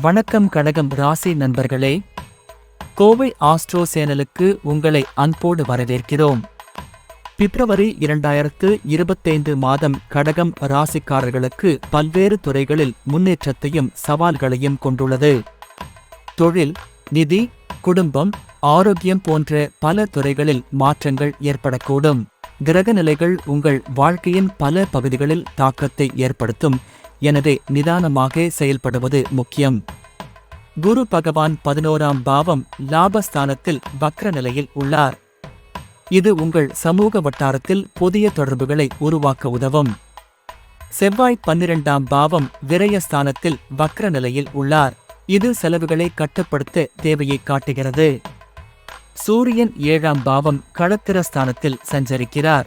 வணக்கம் கடகம் ராசி நண்பர்களே கோவை ஆஸ்ட்ரோ சேனலுக்கு உங்களை அன்போடு வரவேற்கிறோம். பிப்ரவரி இரண்டாயிரத்து இருபத்தைந்து மாதம் கடகம் ராசிக்காரர்களுக்கு பல்வேறு துறைகளில் முன்னேற்றத்தையும் சவால்களையும் கொண்டுள்ளது. தொழில் நிதி குடும்பம் ஆரோக்கியம் போன்ற பல துறைகளில் மாற்றங்கள் ஏற்படக்கூடும். கிரகநிலைகள் உங்கள் வாழ்க்கையின் பல பகுதிகளில் தாக்கத்தை ஏற்படுத்தும். எனவே நிதானமாக செயல்படுவது முக்கியம். குரு பகவான் பதினோராம் பாவம் லாபஸ்தானத்தில் வக்ர நிலையில் உள்ளார். இது உங்கள் சமூக வட்டாரத்தில் புதிய தொடர்புகளை உருவாக்க உதவும். செவ்வாய் பன்னிரெண்டாம் பாவம் விரயஸ்தானத்தில் வக்ர நிலையில் உள்ளார். இது செலவுகளை கட்டுப்படுத்த தேவையை காட்டுகிறது. சூரியன் ஏழாம் பாவம் களத்திரஸ்தானத்தில் சஞ்சரிக்கிறார்.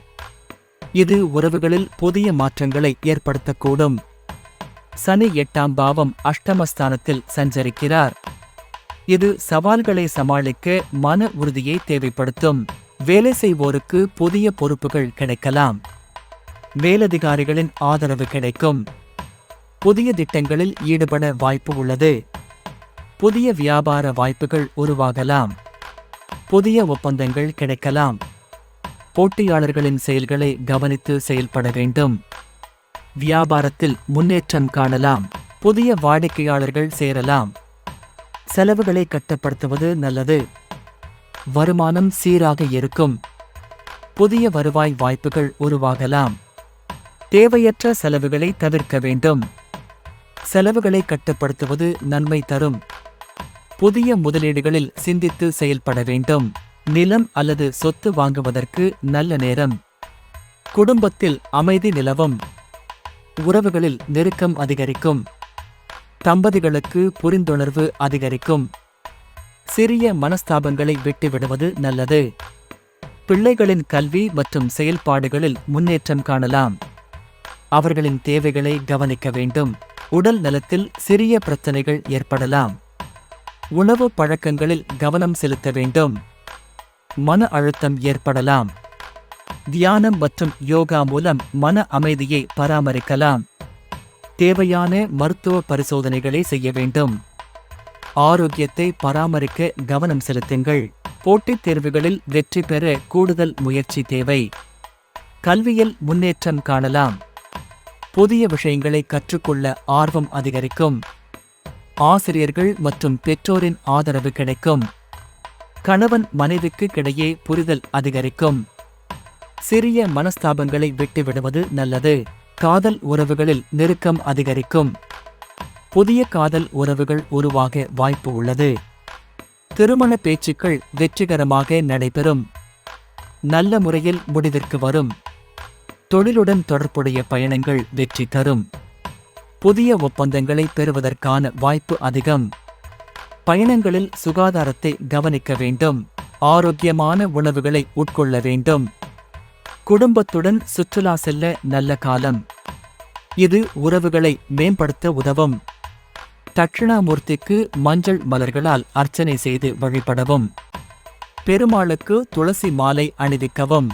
இது உறவுகளில் புதிய மாற்றங்களை ஏற்படுத்தக்கூடும். சனி எட்டாம் பாவம் அஷ்டமஸ்தானத்தில் சஞ்சரிக்கிறார். இது சவால்களை சமாளிக்க மன உறுதியை தேவைப்படுத்தும். வேலை செய்வோருக்கு புதிய பொறுப்புகள் கிடைக்கலாம். மேலதிகாரிகளின் ஆதரவு கிடைக்கும். புதிய திட்டங்களில் ஈடுபட வாய்ப்பு உள்ளது. புதிய வியாபார வாய்ப்புகள் உருவாகலாம். புதிய ஒப்பந்தங்கள் கிடைக்கலாம். போட்டியாளர்களின் செயல்களை கவனித்து செயல்பட வேண்டும். வியாபாரத்தில் முன்னேற்றம் காணலாம். புதிய வாடிக்கையாளர்கள் சேரலாம். செலவுகளை கட்டுப்படுத்துவது நல்லது. வருமானம் சீராக இருக்கும். புதிய வருவாய் வாய்ப்புகள் உருவாகலாம். தேவையற்ற செலவுகளை தவிர்க்க வேண்டும். செலவுகளை கட்டுப்படுத்துவது நன்மை தரும். புதிய முதலீடுகளில் சிந்தித்து செயல்பட வேண்டும். நிலம் அல்லது சொத்து வாங்குவதற்கு நல்ல நேரம். குடும்பத்தில் அமைதி நிலவும். உறவுகளில் நெருக்கம் அதிகரிக்கும். தம்பதிகளுக்கு புரிந்துணர்வு அதிகரிக்கும். சிறிய மனஸ்தாபங்களை விட்டுவிடுவது நல்லது. பிள்ளைகளின் கல்வி மற்றும் செயல்பாடுகளில் முன்னேற்றம் காணலாம். அவர்களின் தேவைகளை கவனிக்க வேண்டும். உடல் நலத்தில் சிறிய பிரச்சனைகள் ஏற்படலாம். உணவு பழக்கங்களில் கவனம் செலுத்த வேண்டும். மன அழுத்தம் ஏற்படலாம். தியானம் மற்றும் யோகா மூலம் மன அமைதியை பராமரிக்கலாம். தேவையான மருத்துவ பரிசோதனைகளை செய்ய வேண்டும். ஆரோக்கியத்தை பராமரிக்க கவனம் செலுத்துங்கள். போட்டித் தேர்வுகளில் வெற்றி பெற கூடுதல் முயற்சி தேவை. கல்வியில் முன்னேற்றம் காணலாம். புதிய விஷயங்களை கற்றுக்கொள்ள ஆர்வம் அதிகரிக்கும். ஆசிரியர்கள் மற்றும் பெற்றோரின் ஆதரவு கிடைக்கும். கணவன் மனைவிக்கு கிடையே புரிதல் அதிகரிக்கும். சிறிய மனஸ்தாபங்களை விட்டுவிடுவது நல்லது. காதல் உறவுகளில் நெருக்கம் அதிகரிக்கும். புதிய காதல் உறவுகள் உருவாக வாய்ப்பு உள்ளது. திருமண பேச்சுக்கள் வெற்றிகரமாக நடைபெறும். நல்ல முறையில் முடிவிற்கு வரும். தொழிலுடன் தொடர்புடைய பயணங்கள் வெற்றி தரும். புதிய ஒப்பந்தங்களை பெறுவதற்கான வாய்ப்பு அதிகம். பயணங்களில் சுகாதாரத்தை கவனிக்க வேண்டும். ஆரோக்கியமான உணவுகளை உட்கொள்ள வேண்டும். குடும்பத்துடன் சுற்றுலா செல்ல நல்ல காலம். இது உறவுகளை மேம்படுத்த உதவும். தட்சிணாமூர்த்திக்கு மஞ்சள் மலர்களால் அர்ச்சனை செய்து வழிபடவும். பெருமாளுக்கு துளசி மாலை அணிவிக்கவும்.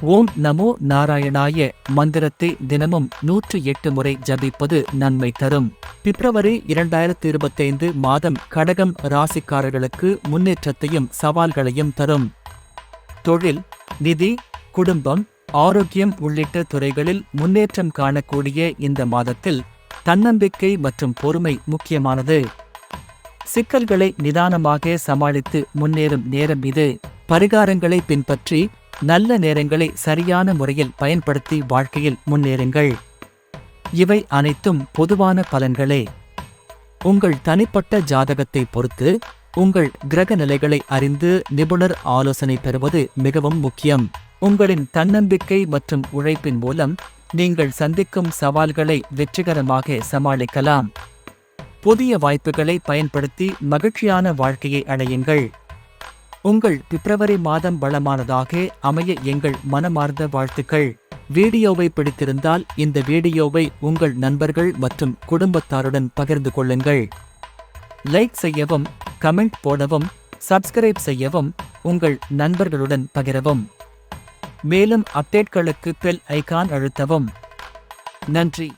ஓம் நமோ நாராயணாய மந்திரத்தை தினமும் நூற்று எட்டு முறை ஜபிப்பது நன்மை தரும். பிப்ரவரி இரண்டாயிரத்தி இருபத்தைந்து மாதம் கடகம் ராசிக்காரர்களுக்கு முன்னேற்றத்தையும் சவால்களையும் தரும். தொழில் நிதி குடும்பம் ஆரோக்கியம் உள்ளிட்ட துறைகளில் முன்னேற்றம் காணக்கூடிய இந்த மாதத்தில் தன்னம்பிக்கை மற்றும் பொறுமை முக்கியமானது. சிக்கல்களை நிதானமாக சமாளித்து முன்னேறும் நேரம் இது. பரிகாரங்களை பின்பற்றி நல்ல நேரங்களை சரியான முறையில் பயன்படுத்தி வாழ்க்கையில் முன்னேறுங்கள். இவை அனைத்தும் பொதுவான பலன்களே. உங்கள் தனிப்பட்ட ஜாதகத்தை பொறுத்து உங்கள் கிரக நிலைகளை அறிந்து நிபுணர் ஆலோசனை பெறுவது மிகவும் முக்கியம். உங்களின் தன்னம்பிக்கை மற்றும் உழைப்பின் மூலம் நீங்கள் சந்திக்கும் சவால்களை வெற்றிகரமாக சமாளிக்கலாம். புதிய வாய்ப்புகளை பயன்படுத்தி மகிழ்ச்சியான வாழ்க்கையை அடையுங்கள். உங்கள் பிப்ரவரி மாதம் வளமானதாக அமைய எங்கள் மனமார்ந்த வாழ்த்துக்கள். வீடியோவை பிடித்திருந்தால் இந்த வீடியோவை உங்கள் நண்பர்கள் மற்றும் குடும்பத்தாருடன் பகிர்ந்து கொள்ளுங்கள். லைக் செய்யவும் கமெண்ட் போடவும் சப்ஸ்கிரைப் செய்யவும் உங்கள் நண்பர்களுடன் பகிரவும். மேலும் அப்டேட்களுக்கு பெல் ஐகான் அழுத்தவும். நன்றி.